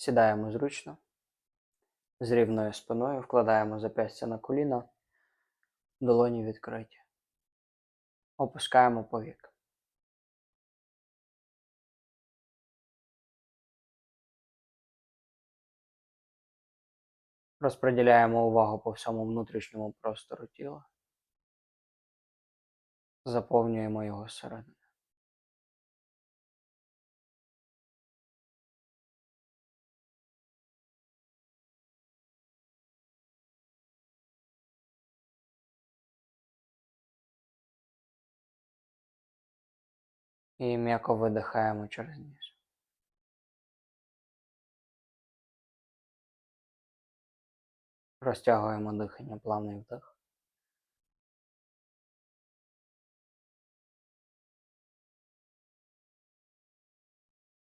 Сідаємо зручно, з рівною спиною, вкладаємо зап'ястя на коліна, долоні відкриті. Опускаємо повік. Розподіляємо увагу по всьому внутрішньому простору тіла. Заповнюємо його зсередини. І м'яко видихаємо через ніс. Розтягуємо дихання, плавний вдих.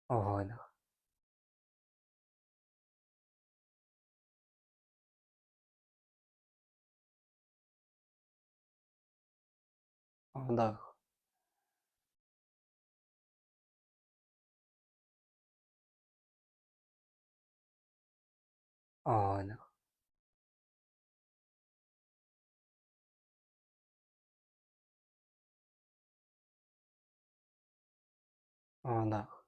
Видих. Вдох. Видих. Вдох.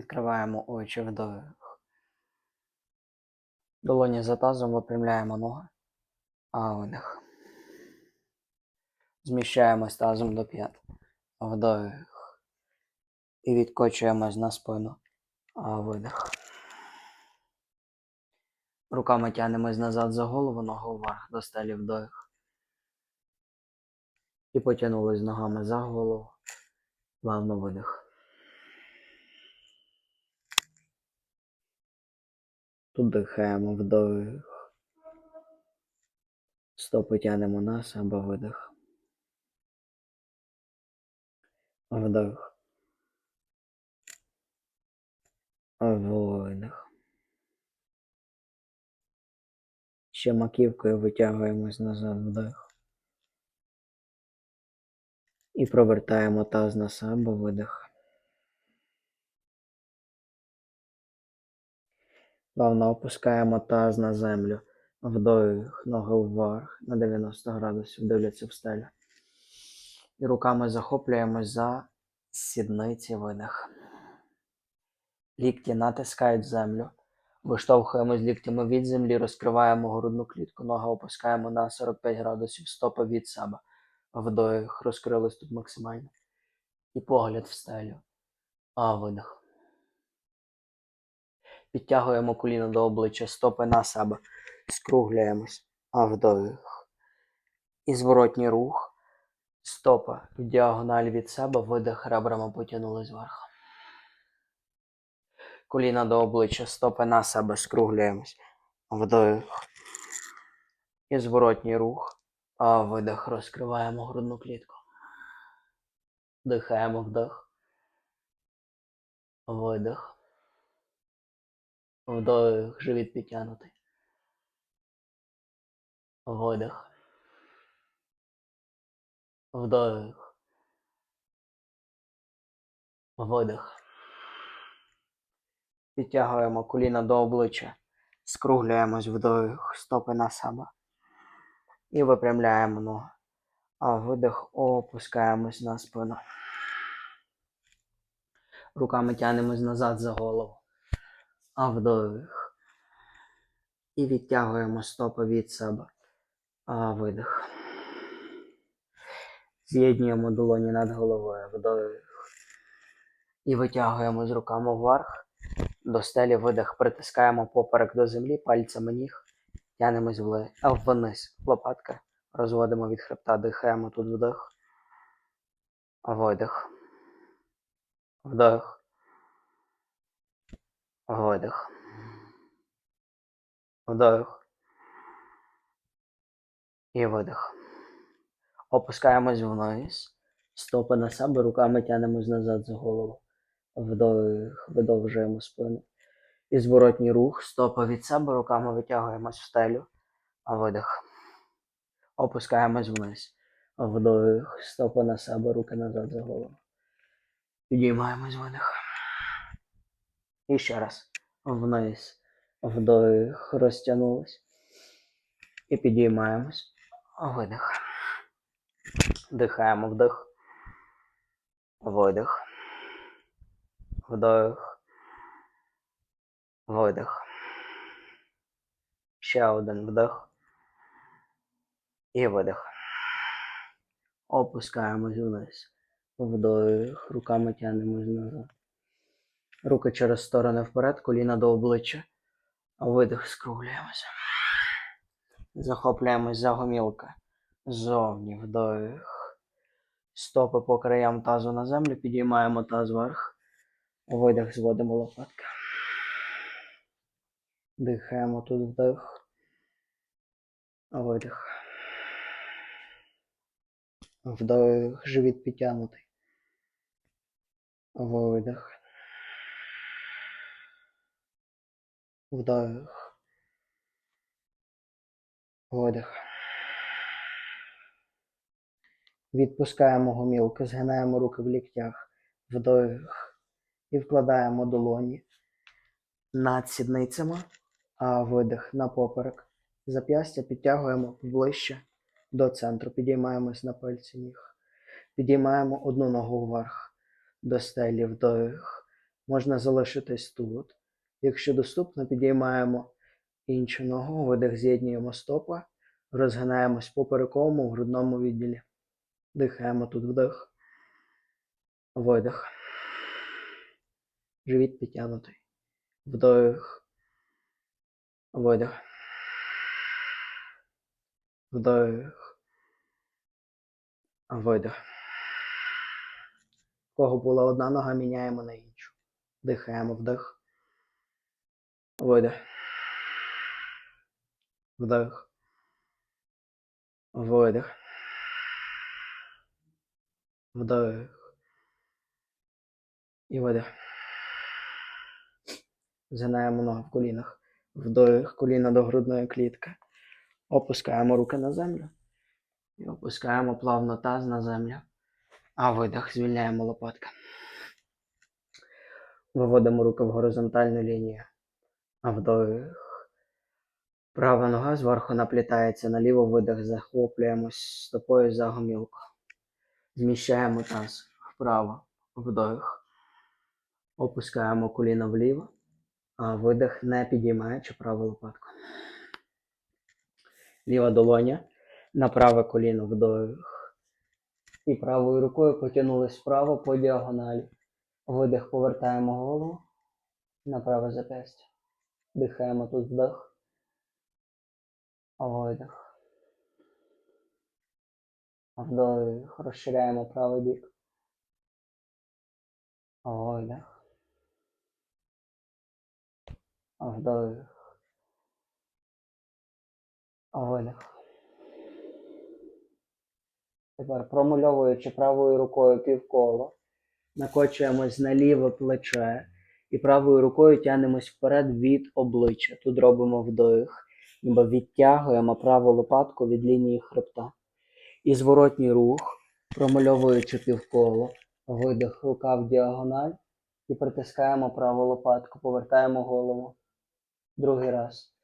Відкриваємо очі вдох. Долоні за тазом випрямляємо ноги. А видих. Зміщаємось тазом до п'ят. Вдох. І відкочуємось на спину. А видих. Руками тягнемось назад за голову, ногу вверх до стелі вдох. І потягнулись ногами за голову. Плавно видих. Тут дихаємо вдох. Стопи тянемо на себе видих. Вдох. Видих. Ще маківкою витягуємось назад вдих. І провертаємо таз на себе видих. Плавно опускаємо таз на землю. Вдох, ноги вверх на 90 градусів, дивляться в стелю. І руками захоплюємось за сідниці видих. Лікті натискають землю. Виштовхуємось ліктями від землі, розкриваємо грудну клітку, ноги опускаємо на 45 градусів, стопи від себе. Вдох, розкрились тут максимально. І погляд в стелю. А видих. Підтягуємо коліно до обличчя, стопи на себе. Скругляємось. А вдох. І зворотній рух. Стопа в діагональ від себе, видих ребрами потягнулись вверх. Коліна до обличчя, стопи на себе, скругляємось. Вдох. І зворотній рух. А видих. Розкриваємо грудну клітку. Дихаємо вдох. Видих. Вдох, живіт підтягнутий. Видих. Вдох. Видих. Підтягуємо коліна до обличчя. Скруглюємось вдох, стопи на себе. І випрямляємо ноги. А видих опускаємось на спину. Руками тягнемось назад за голову. А вдох. І відтягуємо стопи від себе. А видих. З'єднуємо долоні над головою. Вдох. І витягуємо з руками вверх. До стелі видих. Притискаємо поперек до землі, пальцями ніг. Тянемось вниз. Лопатка. Розводимо від хребта, дихаємо тут вдих. Видих. Вдих. Видих. Вдох. І видих. Опускаємось вниз. Стопи на себе, руками тянемось назад за голову. Вдих, видовжуємо спину. І зворотній рух, стопа від себе, руками витягуємось в стелю. Видих. Опускаємось вниз. Вдих, стопа на себе, руки назад за голову. Підіймаємось видих. І ще раз. Вниз. Вдих, розтягнулись. І підіймаємось. Видих. Дихаємо вдих. Видих. Вдих. Видих. Ще один вдих. І видих. Опускаємось вниз. Вдих. Руками тягнемось назад. Руки через сторони вперед, коліна до обличчя. Видих, скруглюємося. Захоплюємось за гомілки. Зовні вдих. Стопи по краям тазу на землю, підіймаємо таз вверх. Видих, зводимо лопатки. Дихаємо тут вдих. Видих. Вдих, живіт підтягнутий. Видих. Вдих. Видих. Відпускаємо гомілки, згинаємо руки в ліктях, вдих. І вкладаємо долоні над сідницями, а видих на поперек. Зап'ястя підтягуємо ближче до центру. Підіймаємось на пальці ніг. Підіймаємо одну ногу вверх до стелі вдих. Можна залишитись тут. Якщо доступно, підіймаємо іншу ногу, видих, з'єднуємо стопи, розгинаємось поперековому в грудному відділі. Дихаємо тут вдих. Видих. Живіт підтягнутий. Вдих. Видих. Вдих. Видих. Кого була одна нога, міняємо на іншу. Дихаємо вдих. Видих. Вдих. Видих. Вдих. І видих. Згинаємо ноги в колінах. Вдих, коліна до грудної клітки. Опускаємо руки на землю. І опускаємо плавно таз на землю. А видих, звільняємо лопатки. Виводимо руки в горизонтальну лінію. А вдих. Права нога зверху наплітається наліво, видих, захоплюємось стопою за гомілку. Зміщаємо таз вправо, вдих. Опускаємо коліно вліво, а видих, не підіймаючи праву лопатку. Ліва долоня на праве коліно вдих. І правою рукою потягнулись вправо по діагоналі. Видих, повертаємо голову на праве зап'ястя. Дихаємо тут вдих. Видих. Вдих. Розширяємо правий бік. Видих. Вдих. Видих. Тепер промальовуючи правою рукою півколо, накочуємось на ліве плече і правою рукою тягнемось вперед від обличчя. Тут робимо вдих, ніби відтягуємо праву лопатку від лінії хребта. І зворотній рух, промальовуючи півколо, видих рука в діагональ і притискаємо праву лопатку, повертаємо голову. Другий раз.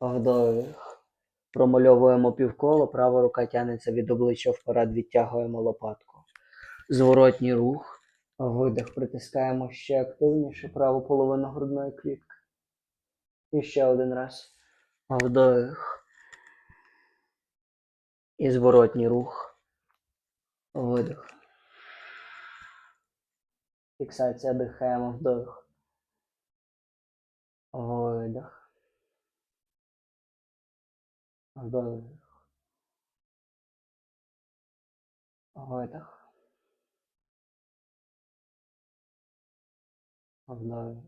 Вдих. Промальовуємо півколо, права рука тягнеться від обличчя вперед, відтягуємо лопатку. Зворотній рух. Видих, притискаємо ще активніше праву половину грудної клітки. І ще один раз. Вдих. І зворотній рух. Видих. Фіксація дихаємо вдих. Видих. Вдих. Видих. Вдих.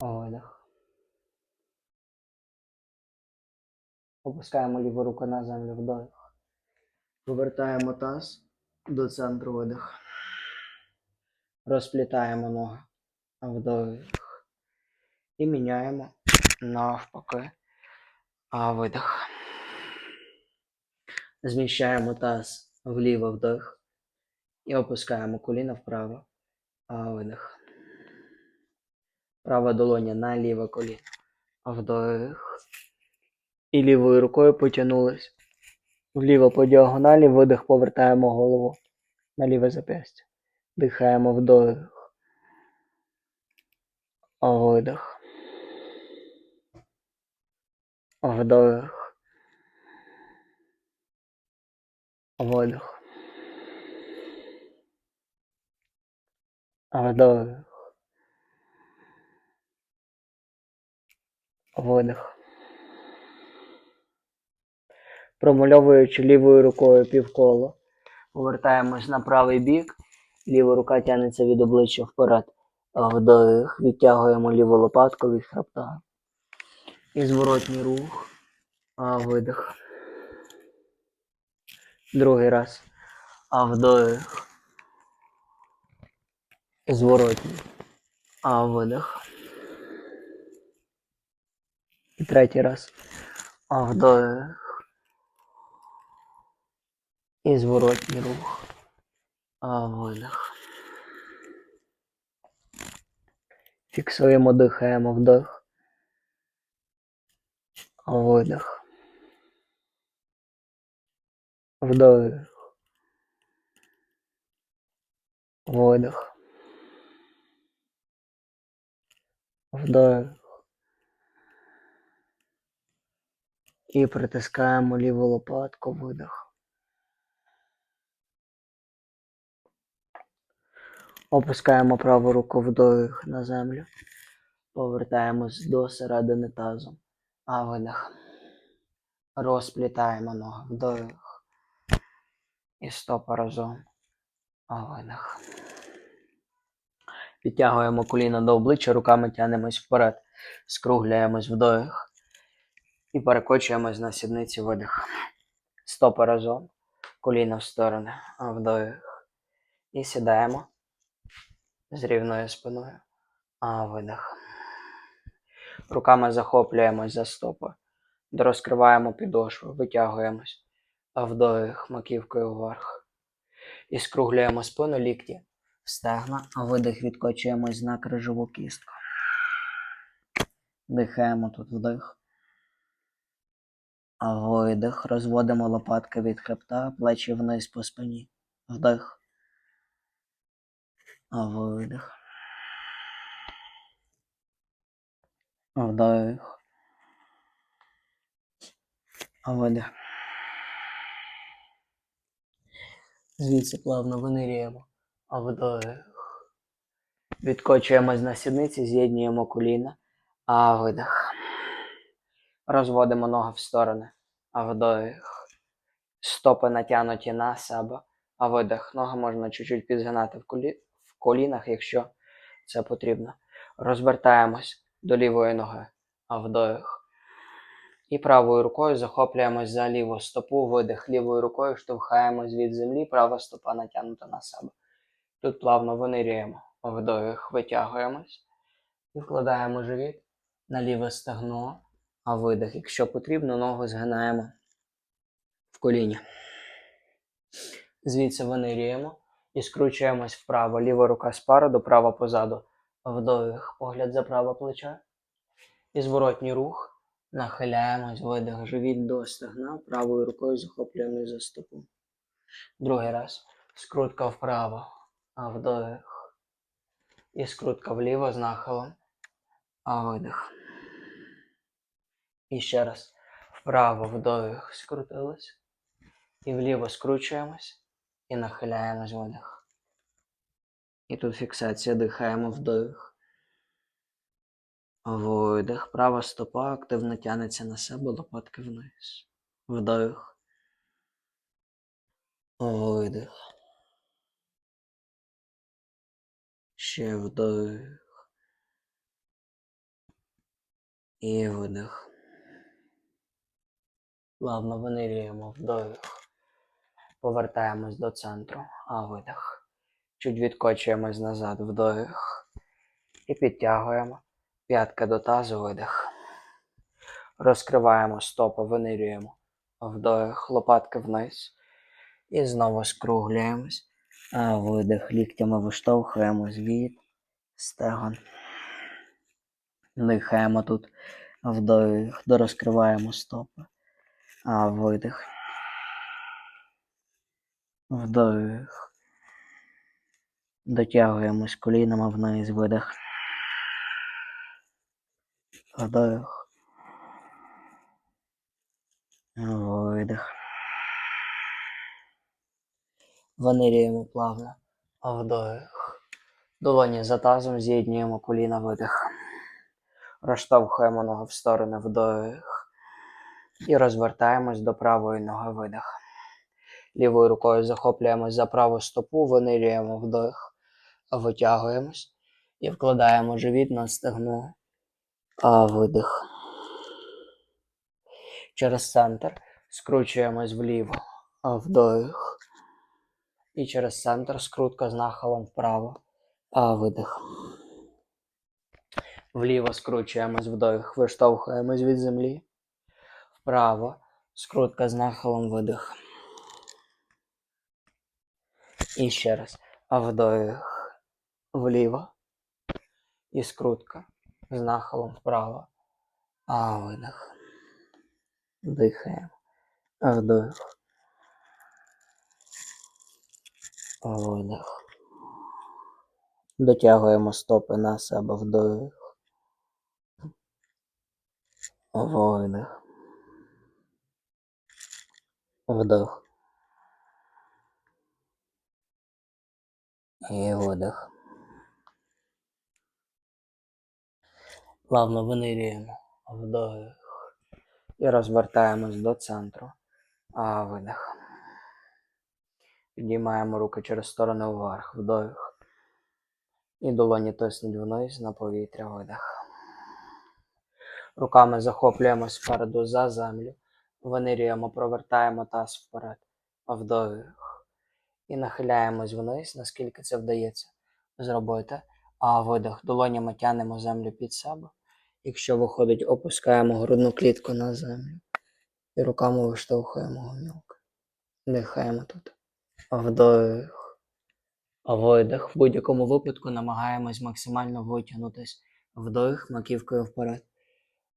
Видих. Опускаємо ліву руку на землю вдих. Повертаємо таз до центру видих. Розплітаємо ноги. Вдих. І міняємо навпаки. А видих. Зміщаємо таз вліво вдих. І опускаємо коліна вправо. Видих. Права долоня на ліве коліно. Вдих. І лівою рукою потягнулись. Вліво по діагоналі, видих, повертаємо голову на ліве зап'ястя. Дихаємо вдих. Видих. Вдих. Видих. Вдих. Видих. Промальовуючи лівою рукою півколо, повертаємось на правий бік. Ліва рука тягнеться від обличчя вперед. Вдих. Відтягуємо ліву лопатку від хребта. І зворотній рух. Видих. Другий раз. А вдих. Зворотній. А видих. І третій раз. А вдих. І зворотній рух. А видих. Фіксуємо, дихаємо вдих. Видих. Вдих. Видих. Вдих. І притискаємо ліву лопатку, видих. Опускаємо праву руку вдих на землю. Повертаємось до середини тазу. А видих. Розплітаємо ноги вдих. І стопа разом. А видих. Підтягуємо коліна до обличчя, руками тягнемось вперед. Скругляємось вдих. І перекочуємось на сідниці видих. Стопи разом. Коліна в сторони. Вдих. І сідаємо з рівною спиною. А видих. Руками захоплюємось за стопи. Розкриваємо підошву, витягуємось. А вдих маківкою вверх. І скруглюємо спину лікті стегна, а видих відкочуємось на крижову кістку. Дихаємо тут вдих. А видих. Розводимо лопатки від хребта, плечі вниз по спині. Вдих. А видих. Вдих. А видих. Звідси плавно винирюємо. А вдих. Відкочуємось на сідниці, з'єднуємо коліна. А видих. Розводимо ноги в сторони. А вдих. Стопи натягнуті на себе. А видих. Ноги можна чуть-чуть підзгинати в, колі... в колінах, якщо це потрібно. Розвертаємось до лівої ноги. А вдих. І правою рукою захоплюємось за ліву стопу, видих. Лівою рукою штовхаємось від землі, права стопа натягнута на себе. Тут плавно винирюємо. Вдих, витягуємось. Вкладаємо живіт на ліве стегно, а видих. Якщо потрібно, ногу згинаємо в коліні. Звідси винирюємо і скручуємось вправо. Ліва рука спереду, права позаду. Вдих, погляд за праве плече. І зворотній рух. Нахиляємось, видих, живіт до стегна, правою рукою захоплюємо за стопу. Другий раз. Скрутка вправо, а вдих. І скрутка вліво з нахилом, а видих. І ще раз. Вправо вдих, скрутились. І вліво скручуємось і нахиляємось видих. І тут фіксація, дихаємо вдих. Видих. Права стопа активно тягнеться на себе, лопатки вниз. Вдих. Видих. Ще вдих. І видих. Плавно винирюємо вдих. Повертаємось до центру. А видих. Чуть відкочуємось назад, вдих. І підтягуємо. П'ятки до тазу, видих. Розкриваємо стопи, винирюємо. Вдих, лопатки вниз. І знову скруглюємось. А видих. Ліктями виштовхуємось від стегон. Дихаємо тут. Вдих. Дорозкриваємо стопи. А видих. Вдих. Дотягуємось колінами вниз, видих. Вдих. Видих. Ванирюємо плавно. Вдих. Долоні за тазом з'єднуємо коліна видих. Розштовхуємо ногу в сторони вдих. І розвертаємось до правої ноги видих. Лівою рукою захоплюємось за праву стопу, винирюємо вдих, витягуємось і вкладаємо живіт на стегно. А видих. Через центр скручуємось вліво, а вдих. І через центр скрутка з нахилом вправо, а видих. Вліво скручуємось вдих, виштовхуємось від землі. Вправо скрутка з нахилом видих. І ще раз. А вдих вліво. І скрутка з нахилом вправо. А видих. Дихаємо. Вдих. Видих. Дотягуємо стопи на себе вдих. Видих. Вдих. І видих. Плавно винирюємо. Вдих. І розвертаємось до центру. А видих. Підіймаємо руки через сторони вверх. Вдих. І долоні тиснуть вниз на повітря. Видих. Руками захоплюємось спереду за землю. Винирюємо, провертаємо таз вперед. Вдих. І нахиляємось вниз, наскільки це вдається зробити. А видих. Долонями тянемо землю під себе. Якщо виходить, опускаємо грудну клітку на землю. І руками виштовхуємо гомілку. Дихаємо тут. Вдих. Видих. В будь-якому випадку намагаємось максимально витягнутись. Вдих, маківкою вперед.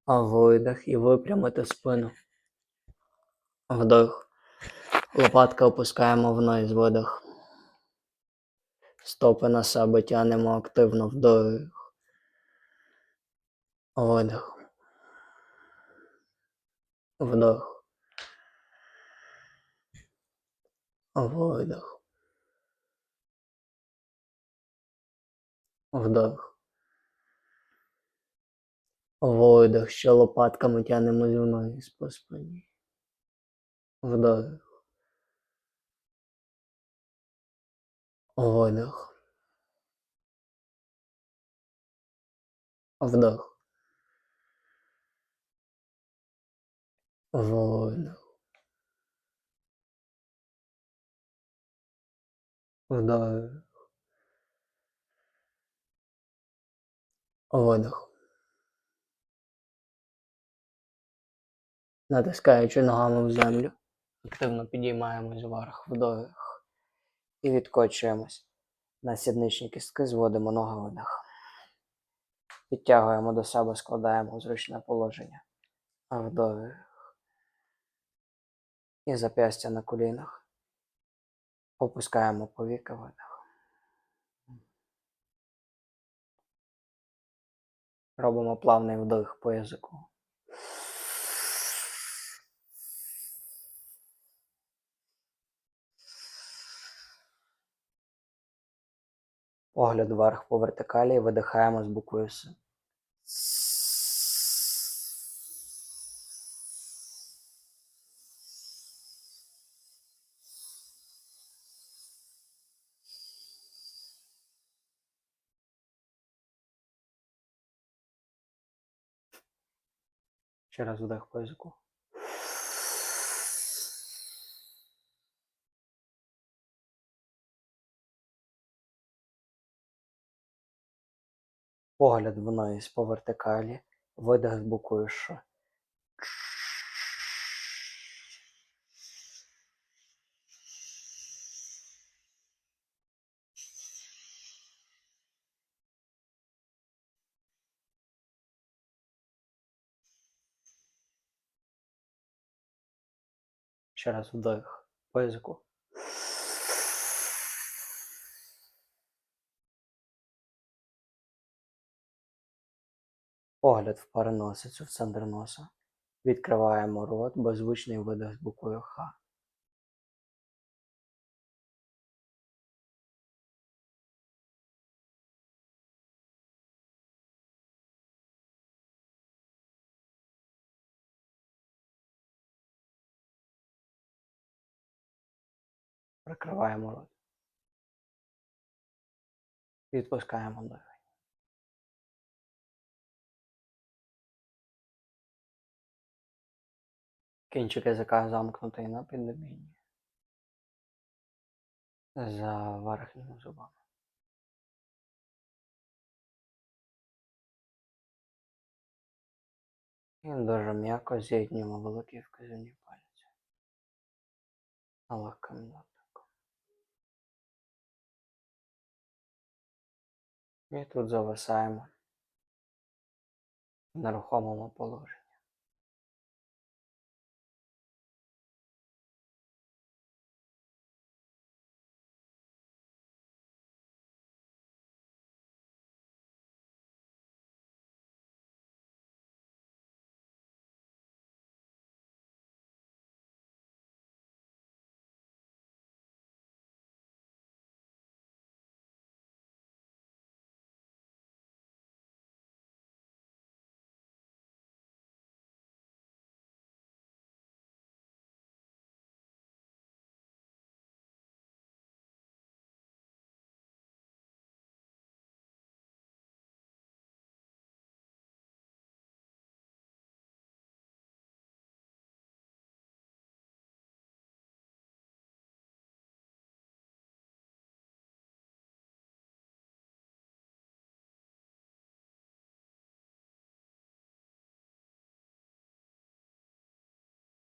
Видих і випрямити спину. Вдих. Лопатка опускаємо вниз, видих. Стопи на себе тянемо активно вдих. Видих. Вдох. Видих. Вдох. Видих. Ще лопатками тянемось вниз по спині. Вдох. Видих. Вдох. Видих. Вдох. Видих. Натискаючи ногами в землю, активно підіймаємось вверх, вдох і відкочуємось. На сідничні кістки зводимо ноги видих. Підтягуємо до себе, складаємо у зручне положення. Вдох. І зап'ястя на колінах. Опускаємо повіки видих. Робимо плавний вдих по язику. Погляд вверх по вертикалі і видихаємо з буквою С. Ще раз вдих по язику. Погляд вниз по вертикалі, видих з боку. Раз вдих по язику. Погляд в переносицю в центр носа. Відкриваємо рот, беззвучний видих з буквою Х. Прикриваємо рот. Відпускаємо дихання. Кінчик язика замкнутий на піднебінні. За верхніми зубами. І дуже м'яко з'єднуємо великі вказівні пальці. Легким дотиком. І тут зависаємо в нерухомому положенні.